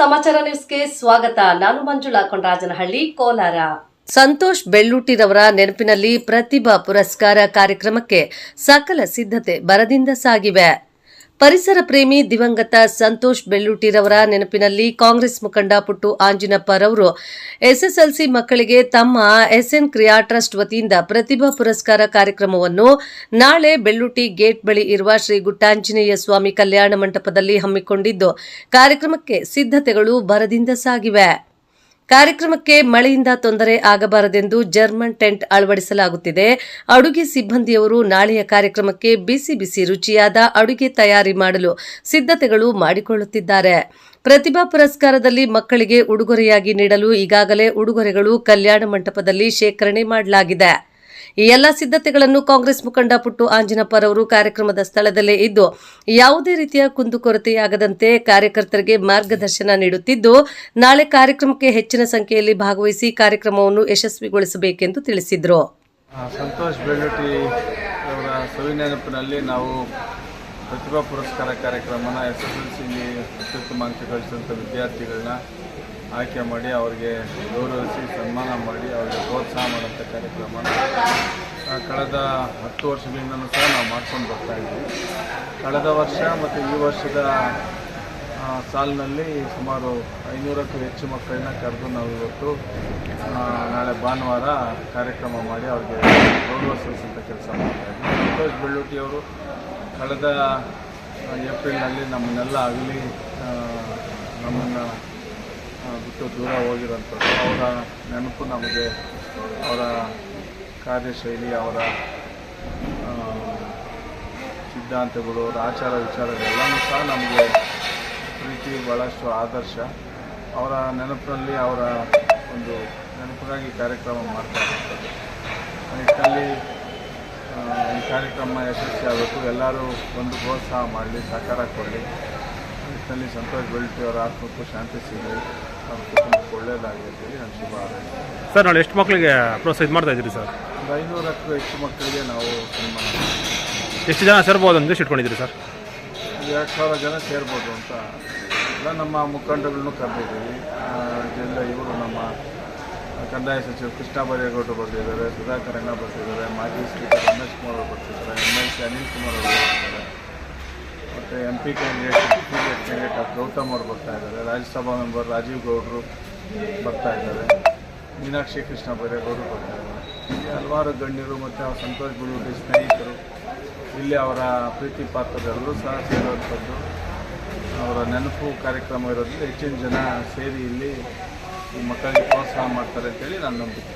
ಸಮಾಚಾರ ನ್ಯೂಸ್ಗೆ ಸ್ವಾಗತ. ನಾನು ಮಂಜುಳಾ ಕೊಂಡರಾಜನಹಳ್ಳಿ, ಕೋಲಾರ. ಸಂತೋಷ್ ಬೆಳ್ಳೂಟಿರವರ ನೆನಪಿನಲ್ಲಿ ಪ್ರತಿಭಾ ಪುರಸ್ಕಾರ ಕಾರ್ಯಕ್ರಮಕ್ಕೆ ಸಕಲ ಸಿದ್ಧತೆ ಬರದಿಂದ ಸಾಗಿವೆ. ಪರಿಸರ ಪ್ರೇಮಿ ದಿವಂಗತ ಸಂತೋಷ್ ಬೆಳ್ಳೂಟಿರವರ ನೆನಪಿನಲ್ಲಿ ಕಾಂಗ್ರೆಸ್ ಮುಖಂಡ ಪುಟ್ಟು ಆಂಜಿನಪ್ಪರವರು ಎಸ್ಎಸ್ಎಲ್ಸಿ ಮಕ್ಕಳಿಗೆ ತಮ್ಮ ಎಸ್ಎನ್ ಕ್ರಿಯಾ ಟ್ರಸ್ಟ್ ವತಿಯಿಂದ ಪ್ರತಿಭಾ ಪುರಸ್ಕಾರ ಕಾರ್ಯಕ್ರಮವನ್ನು ನಾಳೆ ಬೆಳ್ಳೂಟಿ ಗೇಟ್ ಬಳಿ ಇರುವ ಶ್ರೀ ಗುಟ್ಟಾಂಜನೇಯ ಸ್ವಾಮಿ ಕಲ್ಯಾಣ ಮಂಟಪದಲ್ಲಿ ಹಮ್ಮಿಕೊಂಡಿದ್ದು, ಕಾರ್ಯಕ್ರಮಕ್ಕೆ ಸಿದ್ಧತೆಗಳು ಭರದಿಂದ ಸಾಗಿವೆ. ಕಾರ್ಯಕ್ರಮಕ್ಕೆ ಮಳೆಯಿಂದ ತೊಂದರೆ ಆಗಬಾರದೆಂದು ಜರ್ಮನ್ ಟೆಂಟ್ ಅಳವಡಿಸಲಾಗುತ್ತಿದೆ. ಅಡುಗೆ ಸಿಬ್ಬಂದಿಯವರು ನಾಳೆಯ ಕಾರ್ಯಕ್ರಮಕ್ಕೆ ಬಿಸಿ ಬಿಸಿ ರುಚಿಯಾದ ಅಡುಗೆ ತಯಾರಿ ಮಾಡಲು ಸಿದ್ಧತೆಗಳು ಮಾಡಿಕೊಳ್ಳುತ್ತಿದ್ದಾರೆ. ಪ್ರತಿಭಾ ಪುರಸ್ಕಾರದಲ್ಲಿ ಮಕ್ಕಳಿಗೆ ಉಡುಗೊರೆಯಾಗಿ ನೀಡಲು ಈಗಾಗಲೇ ಉಡುಗೊರೆಗಳು ಕಲ್ಯಾಣ ಮಂಟಪದಲ್ಲಿ ಶೇಖರಣೆ ಮಾಡಲಾಗಿದೆ. ಈ ಎಲ್ಲ ಸಿದ್ಧತೆಗಳನ್ನು ಕಾಂಗ್ರೆಸ್ ಮುಖಂಡ ಪುಟ್ಟು ಆಂಜನಪ್ಪರವರು ಕಾರ್ಯಕ್ರಮದ ಸ್ಥಳದಲ್ಲೇ ಇದ್ದು, ಯಾವುದೇ ರೀತಿಯ ಕುಂದುಕೊರತೆಯಾಗದಂತೆ ಕಾರ್ಯಕರ್ತರಿಗೆ ಮಾರ್ಗದರ್ಶನ ನೀಡುತ್ತಿದ್ದು, ನಾಳೆ ಕಾರ್ಯಕ್ರಮಕ್ಕೆ ಹೆಚ್ಚಿನ ಸಂಖ್ಯೆಯಲ್ಲಿ ಭಾಗವಹಿಸಿ ಕಾರ್ಯಕ್ರಮವನ್ನು ಯಶಸ್ವಿಗೊಳಿಸಬೇಕೆಂದು ತಿಳಿಸಿದರು. ಸಂತೋಷ್ ಬೆಳ್ಳುಟಿ ಅವರ ಸವಿನೆನಪಿನಲ್ಲಿ ನಾವು ಪ್ರತಿಭಾ ಪುರಸ್ಕಾರ ಕಾರ್ಯಕ್ರಮನ ಎಸ್ ಎಸ್ ಎಲ್ ಸಿಲಿ ಅತ್ಯುತ್ತಮ ಅಂಕ ಗಳಿಸಿದಂಥ ವಿದ್ಯಾರ್ಥಿಗಳನ್ನ ಆಯ್ಕೆ ಮಾಡಿ ಅವರಿಗೆ ಗೌರವಿಸಿ ಸನ್ಮಾನ ಮಾಡಿ ಅವರಿಗೆ ಪ್ರೋತ್ಸಾಹ ಮಾಡುವಂಥ ಕಾರ್ಯಕ್ರಮ ಕಳೆದ ಹತ್ತು ವರ್ಷಗಳಿಂದಲೂ ಸಹ ನಾವು ಮಾಡ್ಕೊಂಡು ಬರ್ತಾ ಇದ್ದೀವಿ. ಕಳೆದ ವರ್ಷ ಮತ್ತು ಈ ವರ್ಷದ ಸಾಲಿನಲ್ಲಿ ಸುಮಾರು ಐನೂರಕ್ಕೂ ಹೆಚ್ಚು ಮಕ್ಕಳನ್ನ ಕರೆದು ನಾವು ಇವತ್ತು ನಾಳೆ ಭಾನುವಾರ ಕಾರ್ಯಕ್ರಮ ಮಾಡಿ ಅವ್ರಿಗೆ ಗೌರವ ಸಲ್ಲಿಸುವಂಥ ಕೆಲಸ ಮಾಡ್ತಾ ಇದ್ದೀವಿ. ಸಂತೋಷ್ ಬೆಳ್ಳೂಟಿಯವರು ಕಳೆದ ಏಪ್ರಿಲ್ನಲ್ಲಿ ನಮ್ಮನ್ನೆಲ್ಲ ಆಗಲಿ ನಮ್ಮನ್ನು ಬಿಟ್ಟು ದೂರ ಹೋಗಿರೋಂಥದ್ದು ಅವರ ನೆನಪು ನಮಗೆ, ಅವರ ಕಾರ್ಯಶೈಲಿ, ಅವರ ಸಿದ್ಧಾಂತಗಳು, ಅವರ ಆಚಾರ ವಿಚಾರಗಳೆಲ್ಲನೂ ಸಹ ನಮಗೆ ಪ್ರೀತಿ ಭಾಳಷ್ಟು ಆದರ್ಶ. ಅವರ ನೆನಪಿನಲ್ಲಿ ಅವರ ಒಂದು ನೆನಪಿಗಾಗಿ ಕಾರ್ಯಕ್ರಮ ಮಾಡ್ತಾ ಇರ್ತಾರೆ. ಆ ಈ ಕಾರ್ಯಕ್ರಮ ಯಶಸ್ವಿ ಆಗಬೇಕು ಎಲ್ಲರೂ ಒಂದು ಪ್ರೋತ್ಸಾಹ ಮಾಡಲಿ, ಸಹಕಾರ ಕೊಡಲಿ. ನಿಟ್ಟಿನಲ್ಲಿ ಸಂತೋಷ್ ಬೆಳ್ಟಿ ಅವರ ಆತ್ಮಕ್ಕೂ ಶಾಂತಿ ಸಿಗಲಿ ಅವ್ರ ಕುಟುಂಬಕ್ಕೆ ಒಳ್ಳೆಯದಾಗಲಿ ಅಂತೇಳಿ ನಾನು ಶುಭ ಹಾರೈಸ್ತೀನಿ. ಸರ್ ನಾಳೆ ಎಷ್ಟು ಮಕ್ಕಳಿಗೆ ಪ್ರೋತ್ಸಾಹ ಮಾಡ್ತಾ ಇದ್ದೀರಿ ಸರ್? ಒಂದು ಐನೂರಕ್ಕೂ ಹೆಚ್ಚು ಮಕ್ಕಳಿಗೆ ನಾವು ಸನ್ಮಾನ ಮಾಡ್ತೀವಿ. ಎಷ್ಟು ಜನ ಸೇರ್ಬೋದು ಅಂತ ಇಟ್ಕೊಂಡಿದ್ದೀರಿ ಸರ್? ಒಂದು ಎರಡು ಸಾವಿರ ಜನ ಸೇರ್ಬೋದು ಅಂತ. ಎಲ್ಲ ನಮ್ಮ ಮುಖಂಡಗಳನ್ನೂ ಕರೆದಿದ್ದೀವಿ. ಆ, ಇವರು ನಮ್ಮ ಕಂದಾಯ ಸಚಿವ ಕೃಷ್ಣ ಬೈರೇಗೌಡರು ಬರ್ತಿದ್ದಾರೆ ಸುಧಾಕರ್ ಅಣ್ಣ ಬರ್ತಿದ್ದಾರೆ ಮಾಜಿ ಸ್ಪೀಕರ್ ರಮೇಶ್ ಕುಮಾರ್ ಅವರು ಬರ್ತಿದ್ದಾರೆ M L C Anil Kumar ಅವರು ಬರ್ತಿದ್ದಾರೆ. ಮತ್ತು M P candidate candidate doctor Gautam ಅವರು ಬರ್ತಾ ಇದ್ದಾರೆ. ರಾಜ್ಯಸಭಾ ಮೆಂಬರ್ ರಾಜೀವ್ ಗೌಡರು ಬರ್ತಾ ಇದ್ದಾರೆ. ಮೀನಾಕ್ಷಿ ಕೃಷ್ಣ ಬೈರೇಗೌಡರು ಬರ್ತಾ ಇದ್ದಾರೆ. ಇಲ್ಲಿ ಹಲವಾರು ಗಣ್ಯರು ಮತ್ತು ಅವರ ಸಂತೋಷ್ ಗುರುಡಿ ಸ್ನೇಹಿತರು, ಇಲ್ಲಿ ಅವರ ಪ್ರೀತಿ ಪಾತ್ರರೆಲ್ಲರೂ ಸಹ ಸೇರುವಂಥದ್ದು. ಅವರ ನೆನಪು ಕಾರ್ಯಕ್ರಮ ಇರೋದ್ರಿಂದ ಹೆಚ್ಚಿನ ಜನ ಸೇರಿ ಇಲ್ಲಿ ಈ ಮಕ್ಕಳಿಗೆ ಪ್ರೋತ್ಸಾಹ ಮಾಡ್ತಾರೆ ಅಂತೇಳಿ ನಾನು ನಂಬಿಕೆ.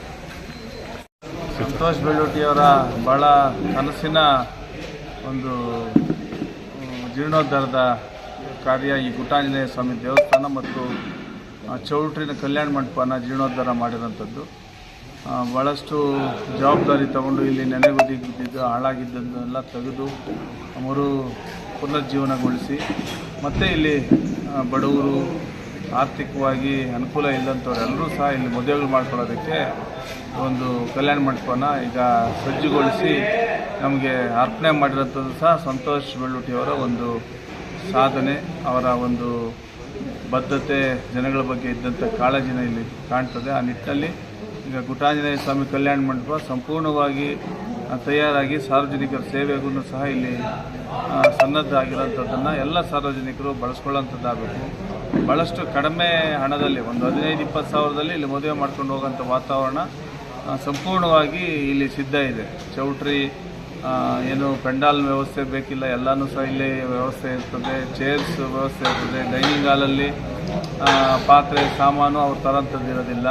ಸಂತೋಷ್ ಬೆಳ್ಳೂಟಿಯವರ ಭಾಳ ಕನಸಿನ ಒಂದು ಜೀರ್ಣೋದ್ಧಾರದ ಕಾರ್ಯ ಈ ಗುಟಾಂಜನೇಯ ಸ್ವಾಮಿ ದೇವಸ್ಥಾನ ಮತ್ತು ಚೌಟ್ರಿನ ಕಲ್ಯಾಣ ಮಂಟಪನ ಜೀರ್ಣೋದ್ಧಾರ ಮಾಡಿರೋಂಥದ್ದು ಭಾಳಷ್ಟು ಜವಾಬ್ದಾರಿ ತಗೊಂಡು ಇಲ್ಲಿ ನೆನೆಗುದಿದ್ದು ಹಾಳಾಗಿದ್ದನ್ನೆಲ್ಲ ತೆಗೆದು ಮರು ಪುನರ್ಜೀವನಗೊಳಿಸಿ, ಮತ್ತು ಇಲ್ಲಿ ಬಡವರು ಆರ್ಥಿಕವಾಗಿ ಅನುಕೂಲ ಇಲ್ಲದಂಥವ್ರೆಲ್ಲರೂ ಸಹ ಇಲ್ಲಿ ಮದುವೆಗಳು ಮಾಡ್ಕೊಳ್ಳೋದಕ್ಕೆ ಒಂದು ಕಲ್ಯಾಣ ಮಂಟಪನ ಈಗ ಸಜ್ಜುಗೊಳಿಸಿ ನಮಗೆ ಅರ್ಪಣೆ ಮಾಡಿರೋಂಥದ್ದು ಸಹ ಸಂತೋಷ್ ಬೆಳ್ಳೂಟಿಯವರ ಒಂದು ಸಾಧನೆ, ಅವರ ಒಂದು ಬದ್ಧತೆ ಜನಗಳ ಬಗ್ಗೆ ಇದ್ದಂಥ ಕಾಳಜಿನ ಇಲ್ಲಿ ಕಾಣ್ತದೆ. ಆ ನಿಟ್ಟಿನಲ್ಲಿ ಈಗ ಗುಟಾಂಜನೇಯ ಸ್ವಾಮಿ ಕಲ್ಯಾಣ ಮಂಟಪ ಸಂಪೂರ್ಣವಾಗಿ ತಯಾರಾಗಿ ಸಾರ್ವಜನಿಕರ ಸೇವೆಗೂ ಸಹ ಇಲ್ಲಿ ಸನ್ನದ್ಧ ಆಗಿರೋಂಥದ್ದನ್ನು ಎಲ್ಲ ಸಾರ್ವಜನಿಕರು ಬಳಸ್ಕೊಳ್ಳೋಂಥದ್ದಾಗಬೇಕು. ಭಾಳಷ್ಟು ಕಡಿಮೆ ಹಣದಲ್ಲಿ, ಒಂದು ಹದಿನೈದು, ಇಪ್ಪತ್ತು ಸಾವಿರದಲ್ಲಿ ಇಲ್ಲಿ ಮದುವೆ ಮಾಡ್ಕೊಂಡು ಹೋಗೋಂಥ ವಾತಾವರಣ ಸಂಪೂರ್ಣವಾಗಿ ಇಲ್ಲಿ ಸಿದ್ಧ ಇದೆ. ಚೌಟ್ರಿ ಏನು ಪೆಂಡಾಲ್ ವ್ಯವಸ್ಥೆ ಬೇಕಿಲ್ಲ, ಎಲ್ಲನೂ ಸಹ ಇಲ್ಲಿ ವ್ಯವಸ್ಥೆ ಇರ್ತದೆ. ಚೇರ್ಸ್ ವ್ಯವಸ್ಥೆ ಇರ್ತದೆ. ಡೈನಿಂಗ್ ಹಾಲಲ್ಲಿ ಪಾತ್ರೆ, ಸಾಮಾನು ಅವ್ರು ತರೋಂಥದ್ದು ಇರೋದಿಲ್ಲ.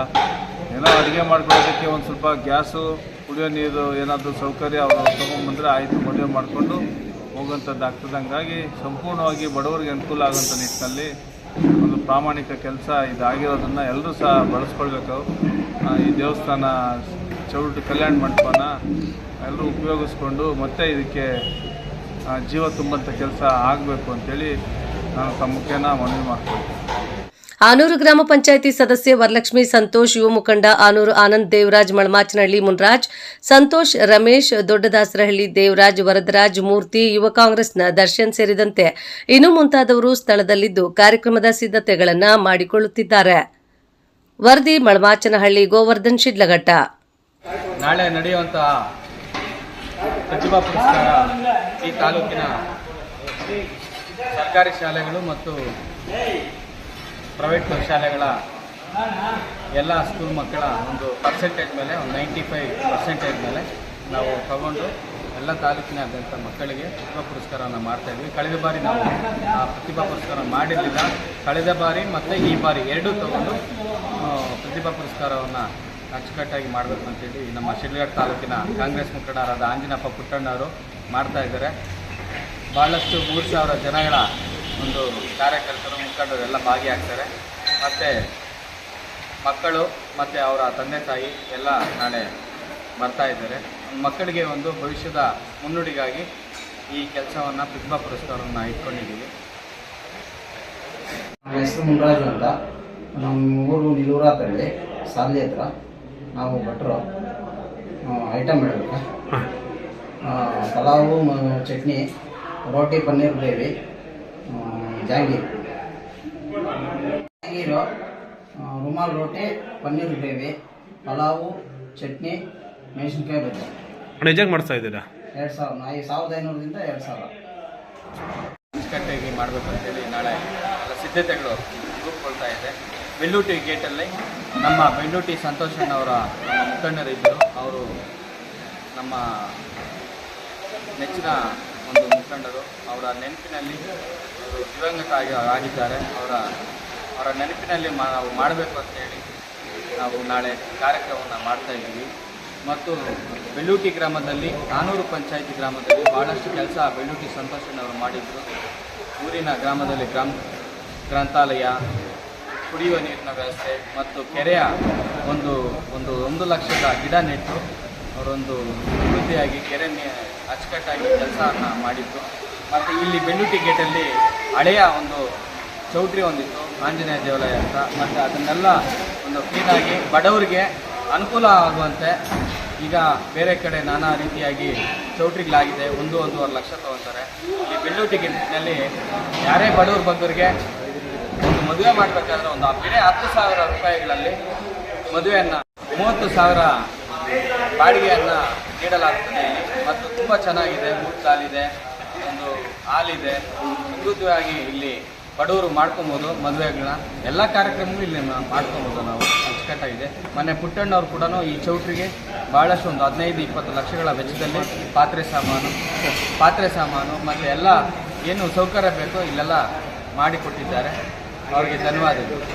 ಏನೋ ಅಡುಗೆ ಮಾಡ್ಕೊಳ್ಳೋದಕ್ಕೆ ಒಂದು ಸ್ವಲ್ಪ ಗ್ಯಾಸು, ಕುಡಿಯೋ ನೀರು ಏನಾದರೂ ಸೌಕರ್ಯ ಅವರು ತೊಗೊಂಡ್ಬಂದರೆ ಆಯಿತು, ಮದುವೆ ಮಾಡಿಕೊಂಡು ಹೋಗುವಂಥದ್ದು ಆಗ್ತದೆ. ಹಂಗಾಗಿ ಸಂಪೂರ್ಣವಾಗಿ ಬಡವರಿಗೆ ಅನುಕೂಲ ಆಗೋಂಥ ನಿಟ್ಟಿನಲ್ಲಿ ಒಂದು ಪ್ರಾಮಾಣಿಕ ಕೆಲಸ ಇದಾಗಿರೋದನ್ನು ಎಲ್ಲರೂ ಸಹ ಬಳಸ್ಕೊಳ್ಬೇಕು. ಈ ದೇವಸ್ಥಾನ ಚೌಟ ಕಲ್ಯಾಣ ಮಂಟಪನ ಎಲ್ಲರೂ ಉಪಯೋಗಿಸ್ಕೊಂಡು ಮತ್ತೆ ಇದಕ್ಕೆ ಜೀವ ತುಂಬಂಥ ಕೆಲಸ ಆಗಬೇಕು ಅಂತೇಳಿ ನಾನು ತಮ್ಮ ಮುಖೇನ ಮನವಿ ಮಾಡ್ಕೊಳ್ತೀನಿ. ಆನೂರು ಗ್ರಾಮ ಪಂಚಾಯಿತಿ ಸದಸ್ಯೆ ವರಲಕ್ಷ್ಮಿ ಸಂತೋಷ್, ಯುವ ಮುಖಂಡ ಆನೂರು ಆನಂದ್, ದೇವರಾಜ್ ಮಳಮಾಚನಹಳ್ಳಿ ಮುನ್ರಾಜ್, ಸಂತೋಷ್ ರಮೇಶ್, ದೊಡ್ಡದಾಸರಹಳ್ಳಿ ದೇವರಾಜ್, ವರದರಾಜ್ ಮೂರ್ತಿ, ಯುವ ಕಾಂಗ್ರೆಸ್ನ ದರ್ಶನ್ ಸೇರಿದಂತೆ ಇನ್ನೂ ಮುಂತಾದವರು ಸ್ಥಳದಲ್ಲಿದ್ದು ಕಾರ್ಯಕ್ರಮದ ಸಿದ್ಧತೆಗಳನ್ನು ಮಾಡಿಕೊಳ್ಳುತ್ತಿದ್ದಾರೆ. ವರದಿ, ಮಳಮಾಚನಹಳ್ಳಿ, ಗೋವರ್ಧನ್, ಶಿಡ್ಲಘಟ್ಟ. ನಾಳೆ ನಡೆಯುವಂತಹ ಪ್ರತಿಭಾ ಪುರಸ್ಕಾರ ಈ ತಾಲೂಕಿನ ಸರ್ಕಾರಿ ಶಾಲೆಗಳು ಮತ್ತು ಪ್ರೈವೇಟ್ ಶಾಲೆಗಳ ಎಲ್ಲ ಸ್ಕೂಲ್ ಮಕ್ಕಳ ಒಂದು ಪರ್ಸೆಂಟೇಜ್ ಮೇಲೆ, ಒಂದು ನೈಂಟಿ ಫೈವ್ ಪರ್ಸೆಂಟೇಜ್ ಮೇಲೆ ನಾವು ತಗೊಂಡು ಎಲ್ಲ ತಾಲೂಕಿನಾದ್ಯಂತ ಮಕ್ಕಳಿಗೆ ಪ್ರತಿಭಾ ಪುರಸ್ಕಾರವನ್ನು ಮಾಡ್ತಾಯಿದ್ವಿ ಕಳೆದ ಬಾರಿ ನಾವು ಆ ಪ್ರತಿಭಾ ಪುರಸ್ಕಾರ ಮಾಡಿರಲಿಲ್ಲ. ಕಳೆದ ಬಾರಿ ಮತ್ತು ಈ ಬಾರಿ ಎರಡೂ ತಗೊಂಡು ಪ್ರತಿಭಾ ಪುರಸ್ಕಾರವನ್ನು ಅಚ್ಚುಕಟ್ಟಾಗಿ ಮಾಡಬೇಕು ಅಂತೇಳಿ ನಮ್ಮ ಶಿಡ್ಲಘಟ್ಟ ತಾಲೂಕಿನ ಕಾಂಗ್ರೆಸ್ ಮುಖಂಡರಾದ ಆಂಜಿನಪ್ಪ ಪುಟ್ಟಣ್ಣವರು ಮಾಡ್ತಾ ಇದ್ದಾರೆ. ಭಾಳಷ್ಟು ಮೂರು ಸಾವಿರ ಜನಗಳ ಒಂದು ಕಾರ್ಯಕರ್ತರು, ಮುಖಂಡರು ಎಲ್ಲ ಭಾಗಿಯಾಗ್ತಾರೆ. ಮತ್ತು ಮಕ್ಕಳು ಮತ್ತು ಅವರ ತಂದೆ ತಾಯಿ ಎಲ್ಲ ನಾಳೆ ಬರ್ತಾ ಇದ್ದಾರೆ. ಮಕ್ಕಳಿಗೆ ಒಂದು ಭವಿಷ್ಯದ ಮುನ್ನುಡಿಗಾಗಿ ಈ ಕೆಲಸವನ್ನು ಪ್ರತಿಭಾ ಪುರಸ್ಕಾರವನ್ನು ಇಟ್ಕೊಂಡಿದ್ದೀವಿ. ಹೆಸರು ಮುನ್ರಾಜು ಅಂತ. ನಮ್ಮ ಊರು ಹೇಳಿ ಸಾಲಿ ಹತ್ರ ನಾವು ಭಟ್ರು ಐಟಮ್ ಹೇಳಬೇಕು ಪಲಾವು ಚಟ್ನಿ ರೋಟಿ ಪನ್ನೀರ್ ಗ್ರೇವಿ ಜಾಗಿ. ಜಾಂಗೀರ್ ಜಾಂಗೀರು ರುಮಾಲ್ ರೋಟಿ ಪನ್ನೀರ್ ಗ್ರೇವಿ ಪಲಾವು ಚಟ್ನಿ ಮೆಣಸಿನ್ಕಾಯಿ ಬಜ್ಜಿ ಮಾಡಿಸ್ತಾ ಇದ್ದೀರಾ? ಎರಡು ಸಾವಿರ ಐದು ಸಾವಿರದ ಐನೂರರಿಂದ ಎರಡು ಸಾವಿರ. ಮಾಡಬೇಕು ಅಂತೇಳಿ ನಾಳೆ ಎಲ್ಲ ಸಿದ್ಧತೆಗಳು. ರೂಪುಗೊಳ್ತಾ ಇದೆ. ಬೆಳ್ಳೂಟಿ ಗೇಟಲ್ಲಿ ನಮ್ಮ ಬೆಳ್ಳೂಟಿ ಸಂತೋಷಣ್ಣವರ ನಮ್ಮ ಮುಖಂಡರಿದ್ದರು ಅವರು ನಮ್ಮ ನೆಚ್ಚಿನ ಒಂದು ಮುಖಂಡರು. ಅವರ ನೆನಪಿನಲ್ಲಿ ಅವರು ದಿವಂಗತ ಆಗಿ ಆಗಿದ್ದಾರೆ. ಅವರ ಅವರ ನೆನಪಿನಲ್ಲಿ ನಾವು ಮಾಡಬೇಕು ಅಂತೇಳಿ ನಾವು ನಾಳೆ ಕಾರ್ಯಕ್ರಮವನ್ನು ಮಾಡ್ತಾ ಇದ್ದೀವಿ. ಮತ್ತು ಬೆಳ್ಳೂಟಿ ಗ್ರಾಮದಲ್ಲಿ, ನಾನೂರು ಪಂಚಾಯಿತಿ ಗ್ರಾಮದಲ್ಲಿ ಭಾಳಷ್ಟು ಕೆಲಸ ಬೆಳ್ಳೂಟಿ ಸಂತೋಷನವರು ಮಾಡಿದ್ರು. ಊರಿನ ಗ್ರಾಮದಲ್ಲಿ ಗ್ರಾಮ ಗ್ರಂಥಾಲಯ, ಕುಡಿಯುವ ನೀರಿನ ವ್ಯವಸ್ಥೆ ಮತ್ತು ಕೆರೆಯ ಒಂದು ಒಂದು ಒಂದು ಲಕ್ಷದ ಗಿಡ ನೆಟ್ಟು ಅವರೊಂದು ಅಭಿವೃದ್ಧಿಯಾಗಿ ಕೆರೆ ಅಚ್ಚುಕಟ್ಟಾಗಿ ಕೆಲಸವನ್ನು ಮಾಡಿದ್ದು ಮತ್ತು ಇಲ್ಲಿ ಬೆಳ್ಳುಟಿ ಗೇಟಲ್ಲಿ ಹಳೆಯ ಒಂದು ಚೌಟ್ರಿ ಒಂದಿತ್ತು, ಆಂಜನೇಯ ದೇವಾಲಯ ಅಂತ. ಮತ್ತು ಅದನ್ನೆಲ್ಲ ಒಂದು ಕ್ಲೀನಾಗಿ ಬಡವರಿಗೆ ಅನುಕೂಲ ಆಗುವಂತೆ ಈಗ ಬೇರೆ ಕಡೆ ನಾನಾ ರೀತಿಯಾಗಿ ಚೌಟ್ರಿಗಳಾಗಿದೆ. ಒಂದು, ಒಂದೂವರೆ ಲಕ್ಷ ತಗೊತಾರೆ. ಈ ಬೆಳ್ಳುಟಿ ಗೇಟಿನಲ್ಲಿ ಯಾರೇ ಬಡವ್ರ ಒಂದು ಮದುವೆ ಮಾಡಬೇಕಾದ್ರೆ ಒಂದು ಬೇರೆ ಹತ್ತು ಸಾವಿರ ರೂಪಾಯಿಗಳಲ್ಲಿ ಮದುವೆಯನ್ನು, ಮೂವತ್ತು ಸಾವಿರ ಬಾಡಿಗೆಯನ್ನು ನೀಡಲಾಗ್ತದೆ. ಮತ್ತು ತುಂಬ ಚೆನ್ನಾಗಿದೆ ಹಾಲಿದೆ, ಒಂದು ಹಾಲಿದೆ. ಸಮೃದ್ಧವಾಗಿ ಇಲ್ಲಿ ಬಡವರು ಮಾಡ್ಕೊಬೋದು ಮದುವೆಗಳನ್ನ. ಎಲ್ಲ ಕಾರ್ಯಕ್ರಮಗಳು ಇಲ್ಲಿ ಮಾಡ್ಕೊಬೋದು ನಾವು. ಅಚ್ಚುಕಟ್ಟಾಗಿದೆ ಮೊನ್ನೆ ಪುಟ್ಟಣ್ಣವ್ರು ಕೂಡ ಈ ಚೌಟ್ರಿಗೆ ಭಾಳಷ್ಟು ಒಂದು ಹದಿನೈದು, ಇಪ್ಪತ್ತು ಲಕ್ಷಗಳ ವೆಚ್ಚದಲ್ಲಿ ಪಾತ್ರೆ ಸಾಮಾನು ಪಾತ್ರೆ ಸಾಮಾನು, ಮತ್ತು ಎಲ್ಲ ಏನು ಸೌಕರ್ಯ ಬೇಕೋ ಇಲ್ಲೆಲ್ಲ ಮಾಡಿಕೊಟ್ಟಿದ್ದಾರೆ. ಅವರಿಗೆ ಧನ್ಯವಾದಗಳು